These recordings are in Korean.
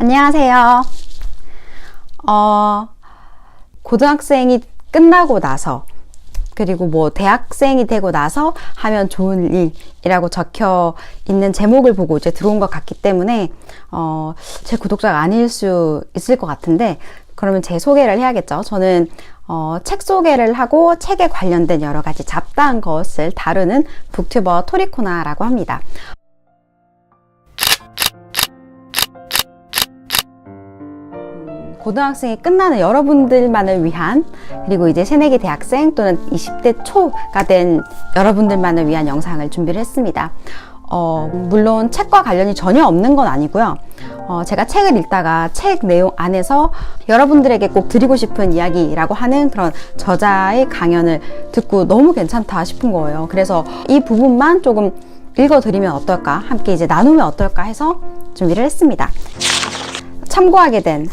안녕하세요. 어, 고등학생이 끝나고 나서, 그리고 뭐 대학생이 되고 나서 하면 좋은 일이라고 적혀 있는 제목을 보고 이제 들어온 것 같기 때문에, 어, 제 구독자가 아닐 수 있을 것 같은데, 그러면 제 소개를 해야겠죠. 저는 어, 책 소개를 하고 책에 관련된 여러 가지 잡다한 것을 다루는 북튜버 토리코나라고 합니다. 고등학생이 끝나는 여러분들만을 위한 그리고 이제 새내기 대학생 또는 20대 초가 된 여러분들만을 위한 영상을 준비를 했습니다. 어, 물론 책과 관련이 전혀 없는 건 아니고요. 어, 제가 책을 읽다가 책 내용 안에서 여러분들에게 꼭 드리고 싶은 이야기라고 하는 그런 저자의 강연을 듣고 너무 괜찮다 싶은 거예요. 그래서 이 부분만 조금 읽어드리면 어떨까? 함께 이제 나누면 어떨까 해서 준비를 했습니다. 참고하게 된,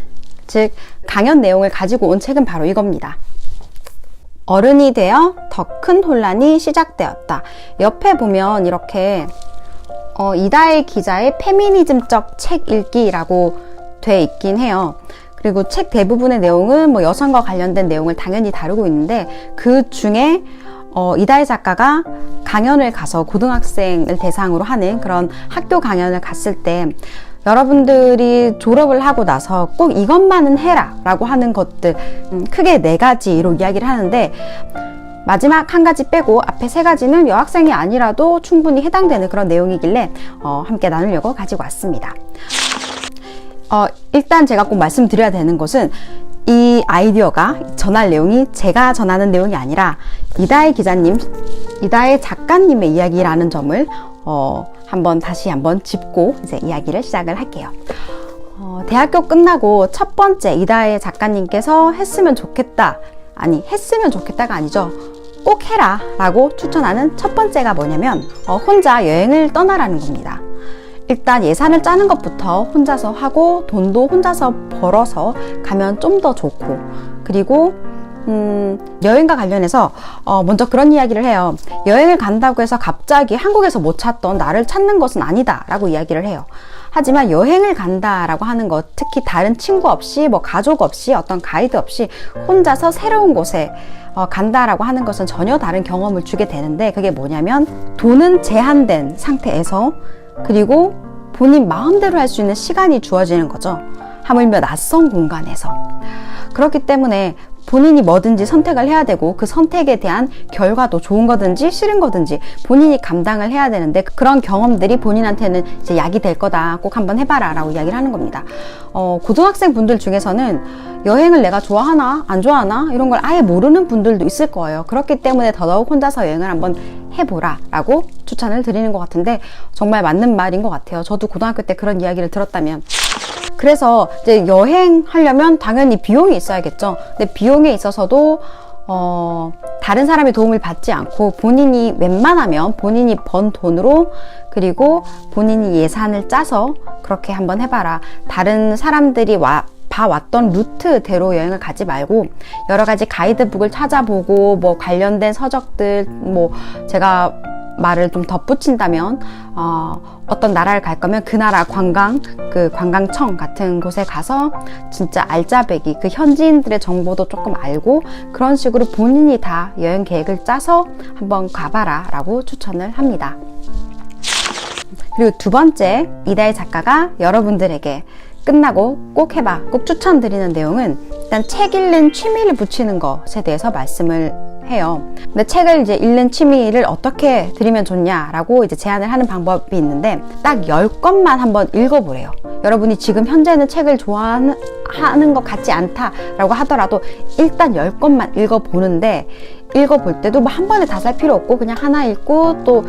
즉, 강연 내용을 가지고 온 책은 바로 이겁니다. 어른이 되어 더 큰 혼란이 시작되었다. 옆에 보면 이렇게 어, 이다혜 기자의 페미니즘적 책 읽기라고 돼 있긴 해요. 그리고 책 대부분의 내용은 뭐 여성과 관련된 내용을 당연히 다루고 있는데 그 중에 어, 이다혜 작가가 강연을 가서 고등학생을 대상으로 하는 그런 학교 강연을 갔을 때 여러분들이 졸업을 하고 나서 꼭 이것만은 해라 라고 하는 것들 음, 크게 네 가지로 이야기를 하는데 마지막 한 가지 빼고 앞에 세 가지는 여학생이 아니라도 충분히 해당되는 그런 내용이길래 어, 함께 나누려고 가지고 왔습니다. 어, 일단 제가 꼭 말씀드려야 되는 것은 이 아이디어가 전할 내용이 제가 전하는 내용이 아니라 이다혜 기자님, 이다혜 작가님의 이야기라는 점을 어, 한번 다시 한번 짚고 이제 이야기를 시작을 할게요. 어, 대학교 끝나고 첫 번째 이다혜 작가님께서 했으면 좋겠다. 아니, 했으면 좋겠다가 아니죠. 꼭 해라 라고 추천하는 첫 번째가 뭐냐면 어, 혼자 여행을 떠나라는 겁니다. 일단 예산을 짜는 것부터 혼자서 하고 돈도 혼자서 벌어서 가면 좀 더 좋고 그리고 음, 여행과 관련해서 어, 먼저 그런 이야기를 해요. 여행을 간다고 해서 갑자기 한국에서 못 찾던 나를 찾는 것은 아니다라고 이야기를 해요. 하지만 여행을 간다라고 하는 것, 특히 다른 친구 없이 뭐 가족 없이 어떤 가이드 없이 혼자서 새로운 곳에 어, 간다라고 하는 것은 전혀 다른 경험을 주게 되는데 그게 뭐냐면 돈은 제한된 상태에서 그리고 본인 마음대로 할 수 있는 시간이 주어지는 거죠. 하물며 낯선 공간에서. 그렇기 때문에 본인이 뭐든지 선택을 해야 되고 그 선택에 대한 결과도 좋은 거든지 싫은 거든지 본인이 감당을 해야 되는데 그런 경험들이 본인한테는 이제 약이 될 거다. 꼭 한번 해봐라. 라고 이야기를 하는 겁니다. 어, 고등학생 분들 중에서는 여행을 내가 좋아하나, 안 좋아하나, 이런 걸 아예 모르는 분들도 있을 거예요. 그렇기 때문에 더더욱 혼자서 여행을 한번 해보라. 라고 추천을 드리는 것 같은데 정말 맞는 말인 것 같아요. 저도 고등학교 때 그런 이야기를 들었다면 그래서 이제 여행하려면 당연히 비용이 있어야겠죠. 근데 비용에 있어서도 어, 다른 사람의 도움을 받지 않고 본인이 웬만하면 본인이 번 돈으로 그리고 본인이 예산을 짜서 그렇게 한번 해봐라. 다른 사람들이 와, 봐왔던 루트대로 여행을 가지 말고 여러 가지 가이드북을 찾아보고 뭐 관련된 서적들 뭐 제가 말을 좀 덧붙인다면 어, 어떤 나라를 갈 거면 그 나라 관광 그 관광청 같은 곳에 가서 진짜 알짜배기 그 현지인들의 정보도 조금 알고 그런 식으로 본인이 다 여행 계획을 짜서 한번 가봐라라고 추천을 합니다. 그리고 두 번째 이다희 작가가 여러분들에게 끝나고 꼭 해봐 꼭 추천드리는 내용은 일단 책 읽는 취미를 붙이는 것에 대해서 말씀을 해요. 근데 책을 이제 읽는 취미를 어떻게 드리면 좋냐라고 이제 제안을 하는 방법이 있는데 딱 10권만 한번 읽어보래요. 여러분이 지금 현재는 책을 좋아하는 것 같지 않다라고 하더라도 일단 10권만 읽어보는데 읽어볼 때도 뭐 한 번에 다 살 필요 없고 그냥 하나 읽고 또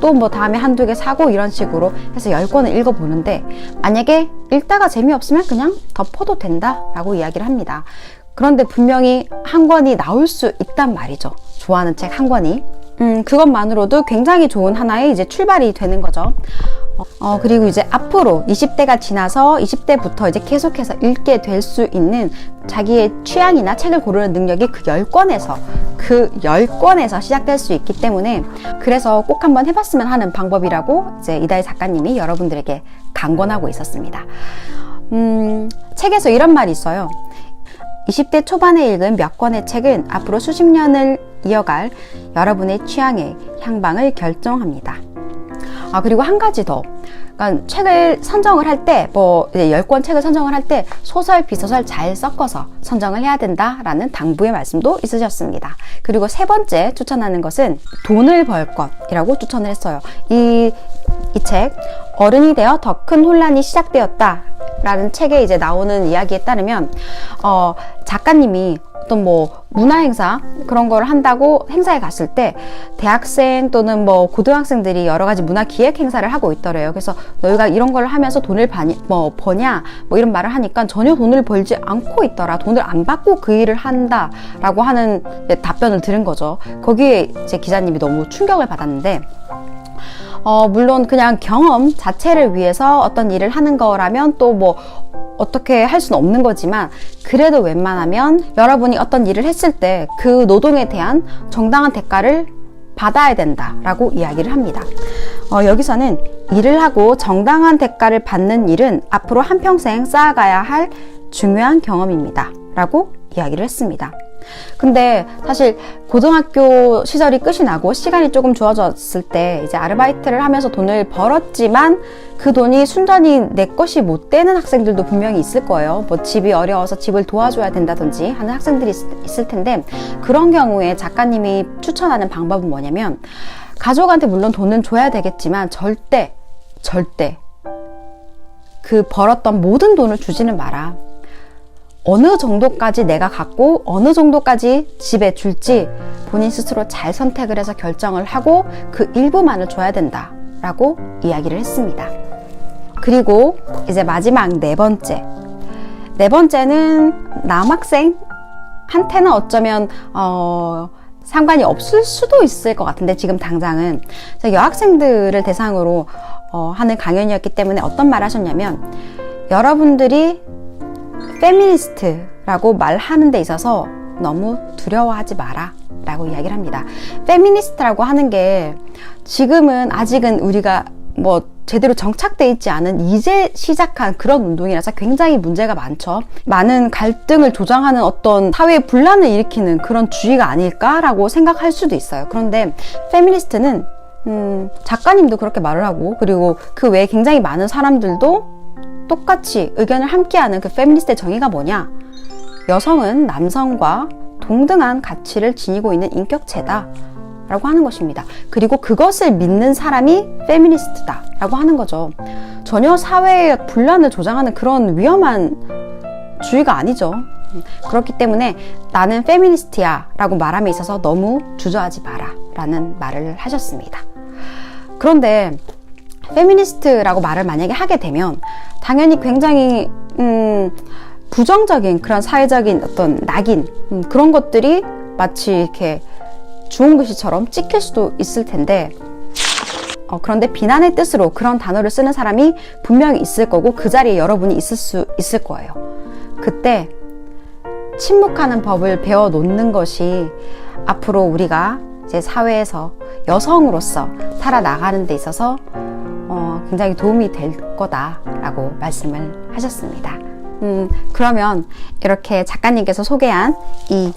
또 뭐 다음에 한두 개 사고 이런 식으로 해서 10권을 읽어보는데 만약에 읽다가 재미없으면 그냥 덮어도 된다라고 이야기를 합니다. 그런데 분명히 한 권이 나올 수 있단 말이죠. 좋아하는 책 한 권이. 음, 그것만으로도 굉장히 좋은 하나의 이제 출발이 되는 거죠. 어, 그리고 이제 앞으로 20대가 지나서 20대부터 이제 계속해서 읽게 될 수 있는 자기의 취향이나 책을 고르는 능력이 그 10권에서, 그 10권에서 시작될 수 있기 때문에 그래서 꼭 한번 해봤으면 하는 방법이라고 이제 이다희 작가님이 여러분들에게 강권하고 있었습니다. 음, 책에서 이런 말이 있어요. 20대 초반에 읽은 몇 권의 책은 앞으로 수십 년을 이어갈 여러분의 취향의 향방을 결정합니다. 아, 그리고 한 가지 더. 그러니까 책을 선정을 할 때, 뭐, 이제 10권 책을 선정을 할 때 소설, 비소설 잘 섞어서 선정을 해야 된다라는 당부의 말씀도 있으셨습니다. 그리고 세 번째 추천하는 것은 돈을 벌 것이라고 추천을 했어요. 이, 이 책, 어른이 되어 더 큰 혼란이 시작되었다. 라는 책에 이제 나오는 이야기에 따르면, 어, 작가님이 어떤 뭐 문화 행사 그런 걸 한다고 행사에 갔을 때 대학생 또는 뭐 고등학생들이 여러 가지 문화 기획 행사를 하고 있더래요. 그래서 너희가 이런 걸 하면서 돈을 바니, 뭐 버냐 뭐 이런 말을 하니까 전혀 돈을 벌지 않고 있더라. 돈을 안 받고 그 일을 한다라고 하는 답변을 들은 거죠. 거기에 제 기자님이 너무 충격을 받았는데 어, 물론 그냥 경험 자체를 위해서 어떤 일을 하는 거라면 또 뭐 어떻게 할 수는 없는 거지만 그래도 웬만하면 여러분이 어떤 일을 했을 때 그 노동에 대한 정당한 대가를 받아야 된다라고 이야기를 합니다. 어, 여기서는 일을 하고 정당한 대가를 받는 일은 앞으로 한평생 쌓아가야 할 중요한 경험입니다. 라고 이야기를 했습니다. 근데 사실 고등학교 시절이 끝이 나고 시간이 조금 주어졌을 때 이제 아르바이트를 하면서 돈을 벌었지만 그 돈이 순전히 내 것이 못 되는 학생들도 분명히 있을 거예요. 뭐 집이 어려워서 집을 도와줘야 된다든지 하는 학생들이 있, 을 텐데 그런 경우에 작가님이 추천하는 방법은 뭐냐면 가족한테 물론 돈은 줘야 되겠지만 절대 절대 그 벌었던 모든 돈을 주지는 마라. 어느 정도까지 내가 갖고 어느 정도까지 집에 줄지 본인 스스로 잘 선택을 해서 결정을 하고 그 일부만을 줘야 된다 라고 이야기를 했습니다. 그리고 이제 마지막 네 번째. 네 번째는 남학생한테는 어쩌면, 어, 상관이 없을 수도 있을 것 같은데 지금 당장은 여학생들을 대상으로 어, 하는 강연이었기 때문에 어떤 말 하셨냐면 여러분들이 페미니스트라고 말하는 데 있어서 너무 두려워하지 마라 라고 이야기를 합니다. 페미니스트라고 하는 게 지금은 아직은 우리가 뭐 제대로 정착돼 있지 않은 이제 시작한 그런 운동이라서 굉장히 문제가 많죠. 많은 갈등을 조장하는 어떤 사회 분란을 일으키는 그런 주의가 아닐까라고 생각할 수도 있어요. 그런데 페미니스트는 음, 작가님도 그렇게 말을 하고 그리고 그 외에 굉장히 많은 사람들도 똑같이 의견을 함께하는 그 페미니스트의 정의가 뭐냐? 여성은 남성과 동등한 가치를 지니고 있는 인격체다. 라고 하는 것입니다. 그리고 그것을 믿는 사람이 페미니스트다. 라고 하는 거죠. 전혀 사회의 분란을 조장하는 그런 위험한 주의가 아니죠. 그렇기 때문에 나는 페미니스트야 라고 말함에 있어서 너무 주저하지 마라 라는 말을 하셨습니다. 그런데 페미니스트라고 말을 만약에 하게 되면 당연히 굉장히 음, 부정적인 그런 사회적인 어떤 낙인 음, 그런 것들이 마치 이렇게 주홍 글씨처럼 찍힐 수도 있을 텐데 어, 그런데 비난의 뜻으로 그런 단어를 쓰는 사람이 분명히 있을 거고 그 자리에 여러분이 있을 수 있을 거예요. 그때 침묵하는 법을 배워 놓는 것이 앞으로 우리가 이제 사회에서 여성으로서 살아나가는 데 있어서 어, 굉장히 도움이 될 거다라고 말씀을 하셨습니다. 음, 그러면 이렇게 작가님께서 소개한 이,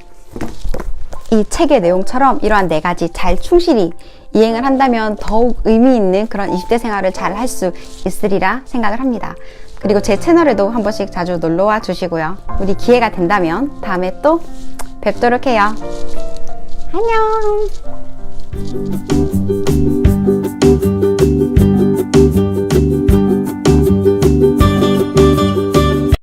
이 책의 내용처럼 이러한 네 가지 잘 충실히 이행을 한다면 더욱 의미 있는 그런 20대 생활을 잘 할 수 있으리라 생각을 합니다. 그리고 제 채널에도 한 번씩 자주 놀러와 주시고요. 우리 기회가 된다면 다음에 또 뵙도록 해요. 안녕!